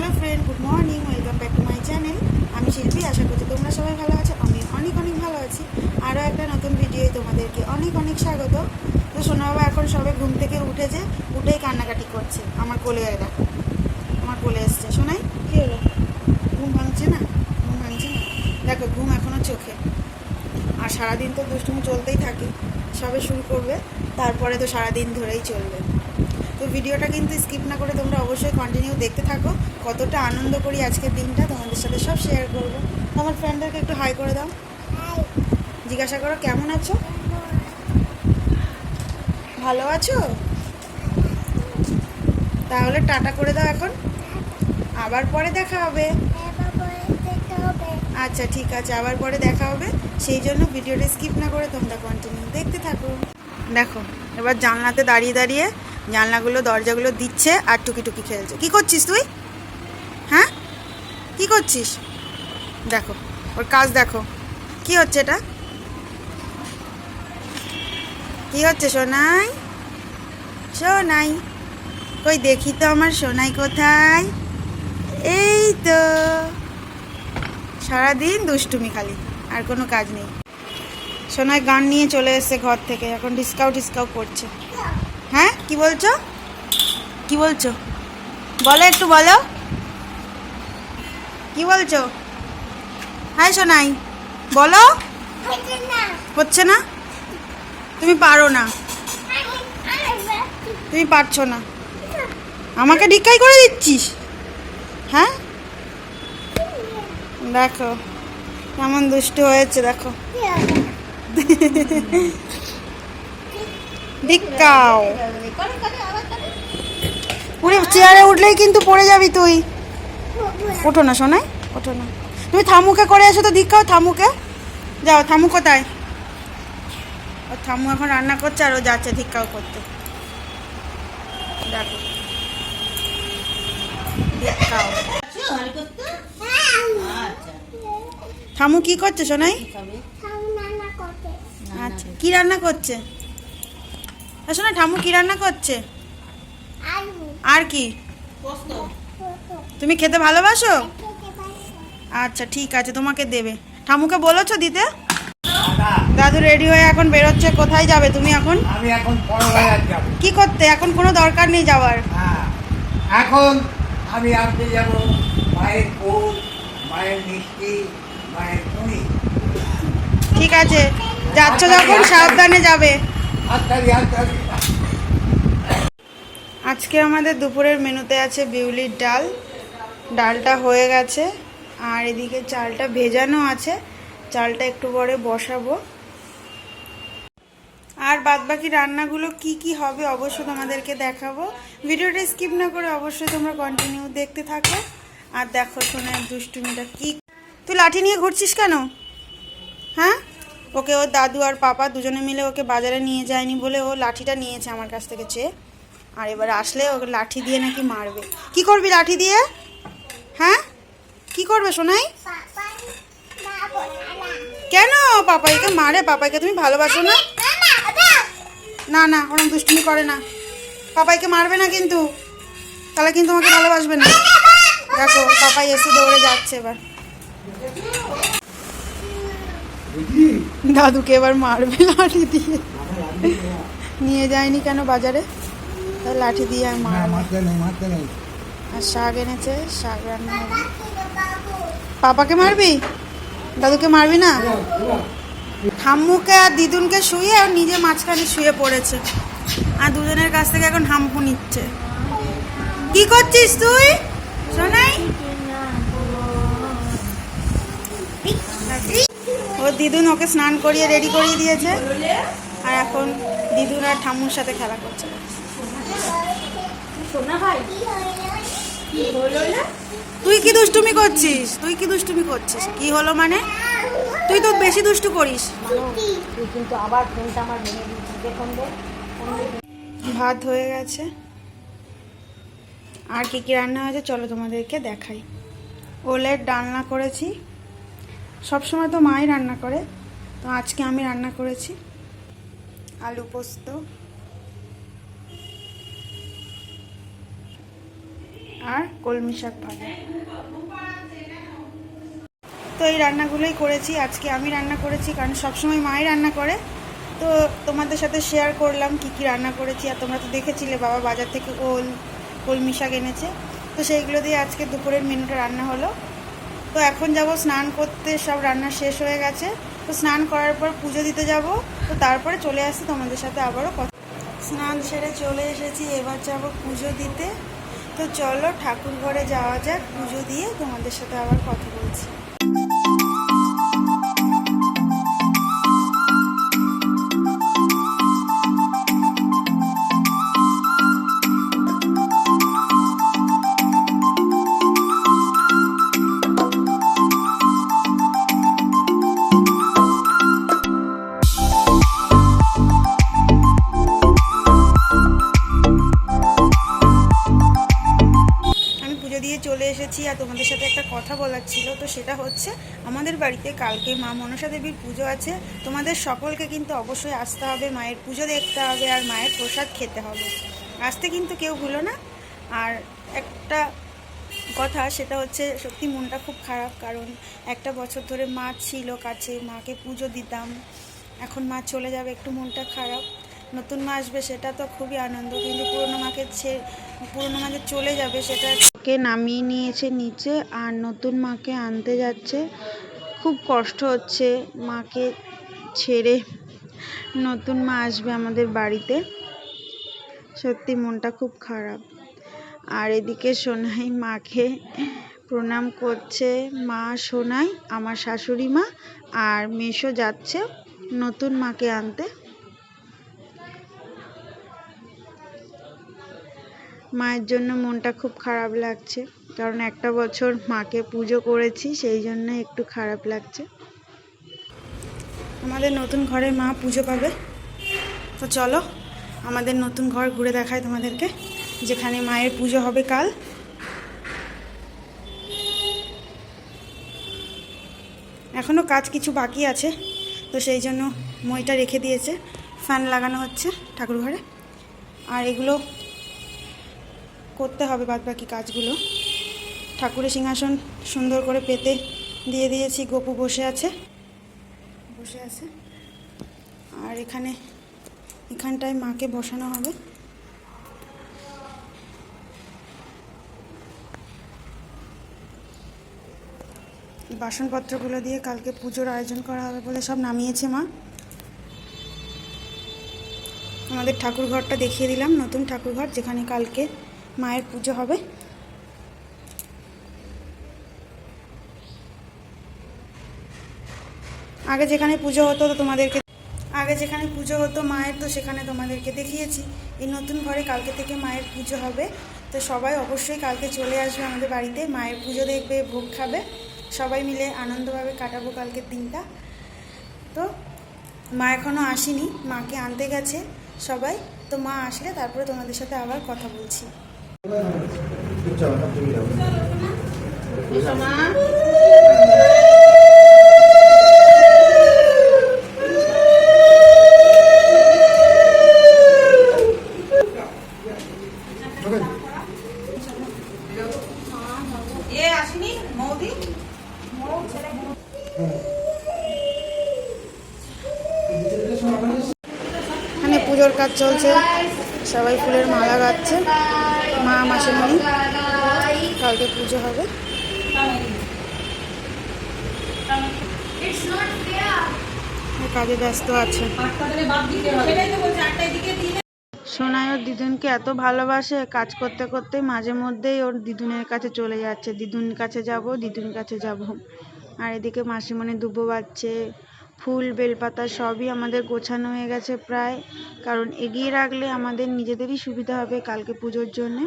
Hello friend good morning welcome back to my channel আমি শিল্পী, আশা করছি তোমরা সবাই ভালো আছো, আমি অনেক অনেক ভালো আছি। আরও একটা নতুন ভিডিও তোমাদেরকে অনেক অনেক স্বাগত। তো শোনা বাবা, এখন সবে ঘুম থেকে উঠেছে, উঠেই কান্নাকাটি করছে আমার কোলে দেখো আমার কোলে এসছে। শোনাই, কী হলো? ঘুম ভাঙছে না? ঘুম ভাঙছে না? দেখো, ঘুম এখনও চোখে। আর সারাদিন তো দুষ্টুমি চলতেই থাকে। সবে শুরু করবে, তারপরে তো সারাদিন ধরেই চলবে। তো ভিডিওটা কিন্তু স্কিপ না করে তোমরা অবশ্যই কন্টিনিউ দেখতে থাকো। কতটা আনন্দ করি আজকের দিনটা তোমাদের সাথে সব শেয়ার করব। আমার ফ্রেন্ডদেরকে একটু হাই করে দাও। জিজ্ঞাসা করো কেমন আছো? ভালো আছো? তাহলে টাটা করে দাও এখন। আবার পরে দেখা হবে। আচ্ছা ঠিক আছে আবার পরে দেখা হবে। সেই জন্য ভিডিওটা স্কিপ না করে তোমরা কন্টিনিউ দেখতে থাকো। দেখো এবার জানলাতে দাঁড়িয়ে দাঁড়িয়ে জানলাগুলো, দরজাগুলো দিচ্ছে আর টুকি টুকি খেলছে। কি করছিস তুই? হ্যাঁ? কি করছিস? দেখো, ওর কাজ দেখো। কি হচ্ছে এটা? কি হচ্ছে সোনাই? সোনাই, কই দেখি তো আমার সোনাই কোথায়? এই তো। সারাদিন দুষ্টুমি খালি, আর কোনো কাজ নেই। সোনায় গান নিয়ে চলে এসছে ঘর থেকে, এখন ডিসকাউ ডিসকাউ করছে। হ্যাঁ কি বলছো? কি বলছো? বলো একটু, বলো। কি বলছো? হ্যাঁ সোনাই। বলো। হচ্ছে না? তুমি পারো না। তুমি পারছ না। আমাকে ডিক্কাই করে দিচ্ছিস? হ্যাঁ? দেখো, কেমন দুষ্টু হয়েছে, দেখো। ডিক্কাও পুরো চেয়ারে উঠলেই কিন্তু পড়ে যাবি তুই। ওঠো না শোনাই ওঠো না। তুমি থামুকে করে এসো তো দীক্ষাও থামুকে। যাও থামু কোথায়? ও থামু এখন রান্না করছে আর ও যাচ্ছে ধিক্কাও করতে। দেখো। ধিক্কাও থামু কি করছে সোনাই? আচ্ছা কি রান্না করছে? শোনা ঠামু কি রান্না করছে? আর কি? তুমি খেতে ভালোবাসো? আচ্ছা ঠিক আছে তোমাকে দেবে। ঠামুকে বলেছ দিতে? দাদু। রেডি হয়ে এখন বেরোচ্ছে কোথায় যাবে তুমি এখন? আমি এখন কি করতে? এখন কোনো দরকার নেই যাওয়ার। হ্যাঁ। এখন আমি আনতে যাব মায়ের ফুল মায়ের মিষ্টি মায়ের ঠিক আছে যাচ্ছ যখন সাবধানে যাবে। আজকে আমাদের দুপুরের মেনুতে আছে বিউলির ডাল। ডালটা হয়ে গেছে। আর এদিকে চালটা ভেজানো আছে। চালটা একটু পরে বসাবো। আর বাদবাকি রান্নাগুলো কি কি হবে অবশ্যই তোমাদেরকে দেখাবো। ভিডিওটা স্কিপ না করে অবশ্যই তোমরা কন্টিনিউ দেখতে থাকো। আর দেখো শোনার দুষ্টুমিটা কি তুই লাঠি নিয়ে ঘুরছিস কেন? হ্যাঁ? ওকে ওর দাদু আর পাপা দুজনে মিলে ওকে বাজারে নিয়ে যায়নি বলে ও লাঠিটা নিয়েছে আমার কাছ থেকে চেয়ে। আর এবার আসলে ওকে লাঠি দিয়ে নাকি মারবে। কি করবি লাঠি দিয়ে? হ্যাঁ? কি করবে সোনাই? কেন পাপাইকে মারে? পাপাইকে তুমি ভালোবাসো না? না না ওরকম দুষ্টুমি করে না। পাপাইকে মারবে না কিন্তু। তাহলে কিন্তু আমাকে ভালোবাসবে না। দেখো, পাপাই এসে দৌড়ে যাচ্ছে এবার। দাদুকে এবার মারবে লাঠি দিয়ে। নিয়ে যায়নি কেন বাজারে? লাঠি দিয়ে আর মারবে। আর শাক এনেছে শাক রান্না হবে। পাপাকে মারবি? দাদুকে মারবি না? ঠাম্মুকে আর দিদুনকে শুয়ে আর নিজে মাঝখানে শুয়ে পড়েছে। আর দুজনের কাছ থেকে এখন হাম্পু নিচ্ছে। কি করছিস তুই? শোনাই ও দিদুন ওকে স্নান করিয়ে রেডি করিয়ে দিয়েছে। আর এখন দিদুন আর ঠাম্মুর সাথে খেলা করছে। তুই কি দুষ্টুমি করছিস? তুই কি দুষ্টুমি করছিস? কি হলো মানে? তুই তো বেশি দুষ্টু করিস। কিন্তু আবার ফোনটা আমার ভাত হয়ে গেছে। আর কি কি রান্না হয়েছে চলো তোমাদেরকে দেখাই। ওলের ডালনা করেছি। সবসময় তো মাই রান্না করে, তো আজকে আমি রান্না করেছি আলু পোস্ত। আর কলমি শাক ভাজা। তো এই রান্নাগুলোই করেছি, আজকে আমি রান্না করেছি, কারণ সবসময় মাই রান্না করে। তো তোমাদের সাথে শেয়ার করলাম কি কি রান্না করেছি, আর তোমরা তো দেখেছিলে বাবা বাজার থেকে ওল, কলমি শাক এনেছে। তো সেইগুলো দিয়ে আজকে দুপুরের মেনুটা রান্না হলো। তো এখন যাব স্নান করতে, সব রান্না শেষ হয়ে গেছে। তো স্নান করার পর পুজো দিতে যাব। তো তারপরে চলে আসছি তোমাদের সাথে আবারও কথা। স্নান সেরে চলে এসেছি, এবার যাব পুজো দিতে। তো চলো ঠাকুর ঘরে যাওয়া যাক, পুজো দিয়ে তোমাদের সাথে আবার কথা বলছি। বলার ছিল, তো সেটা হচ্ছে আমাদের বাড়িতে কালকে মা মনসা দেবীর পুজো আছে। তোমাদের সকলকে কিন্তু অবশ্যই আসতে হবে, মায়ের পুজো দেখতে হবে আর মায়ের প্রসাদ খেতে হবে। আসতে কিন্তু কেউ ভুলো না। আর একটা কথা, সেটা হচ্ছে সত্যি মনটা খুব খারাপ, কারণ একটা বছর ধরে মা ছিল কাছে, মাকে পুজো দিতাম। এখন মা চলে যাবে, একটু মনটা খারাপ। নতুন মা আসবে, সেটা তো খুবই আনন্দ, কিন্তু পুরনো মাকে পুরনো মা যে চলে যাবে, সেটা কে নামিয়ে নিয়েছে নিচে আর নতুন মাকে আনতে যাচ্ছে। খুব কষ্ট হচ্ছে মাকে ছেড়ে। নতুন মা আসবে আমাদের বাড়িতে। সত্যি মনটা খুব খারাপ। আর এদিকে সোনাই মাকে প্রণাম করছে। মা, সোনাই, আমার শাশুড়ি মা আর মেশো যাচ্ছে নতুন মাকে আনতে। মায়ের জন্য মনটা খুব খারাপ লাগছে। কারণ একটা বছর মাকে পুজো করেছি, সেই জন্য একটু খারাপ লাগছে। আমাদের নতুন ঘরে মা পুজো পাবে। তো চলো, আমাদের নতুন ঘর ঘুরে দেখায় তোমাদেরকে, যেখানে মায়ের পুজো হবে কাল। এখনও কাজ কিছু বাকি আছে, তো সেই জন্য মইটা রেখে দিয়েছে। ফ্যান লাগানো হচ্ছে ঠাকুর ঘরে আর এগুলো করতে হবে বাদ বাকি কাজগুলো। ঠাকুরের সিংহাসন সুন্দর করে পেতে দিয়ে দিয়েছি, গপু বসে আছে। বসে আছে। আর এখানে, এখানটায় মাকে বসানো হবে। বাসনপত্রগুলো দিয়ে কালকে পুজোর আয়োজন করা হবে বলে সব নামিয়েছে মা। আমাদের ঠাকুর ঘরটা দেখিয়ে দিলাম, নতুন ঠাকুর ঘর যেখানে কালকে মায়ের পুজো হবে। আগে যেখানে পুজো হতো তো তোমাদেরকে আগে যেখানে পুজো হতো মায়ের, তো সেখানে তোমাদেরকে দেখিয়েছি। এই নতুন ঘরে কালকে থেকে মায়ের পুজো হবে। তো সবাই অবশ্যই কালকে চলে আসবে আমাদের বাড়িতে। মায়ের পুজো দেখবে, ভোগ খাবে। সবাই মিলে আনন্দভাবে কাটাবো কালকের দিনটা। তো মা এখনও আসেনি, মাকে আনতে গেছে সবাই। তো মা আসলে তারপরে তোমাদের সাথে আবার কথা বলছি। 그렇죠, 합니다. 잠시만. চলছে। সবাই ফুলের মালা গাচ্ছে। মা, মাসিমণি, কালকে পুজো হবে। কাজে ব্যস্ত আছে। সোনাই ওর দিদুনকে এত ভালোবাসে কাজ করতে করতে, মাঝে মধ্যেই ওর দিদুনের কাছে চলে যাচ্ছে। দিদুন কাছে যাব, দিদুন কাছে যাব। আর এদিকে মাসিমণি দুব্বো বাচ্ছে ফুল, বেলপাতা সবই আমাদের গোছানো হয়ে গেছে প্রায়। কারণ এগিয়ে রাখলে আমাদের নিজেদেরই সুবিধা হবে কালকে পুজোর জন্যে।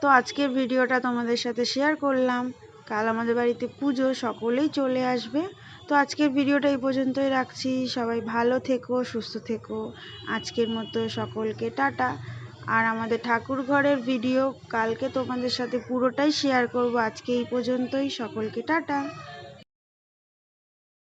তো আজকের ভিডিওটা তোমাদের সাথে শেয়ার করলাম। কাল আমাদের বাড়িতে পুজো, সকলেই চলে আসবে। তো আজকের ভিডিওটা এই পর্যন্তই রাখছি। সবাই ভালো থেকো, সুস্থ থেকো। আজকের মতো সকলকে টাটা। আর আমাদের ঠাকুর ঘরের ভিডিও কালকে তোমাদের সাথে পুরোটাই শেয়ার করব আজকে এই পর্যন্তই। সকলকে টাটা।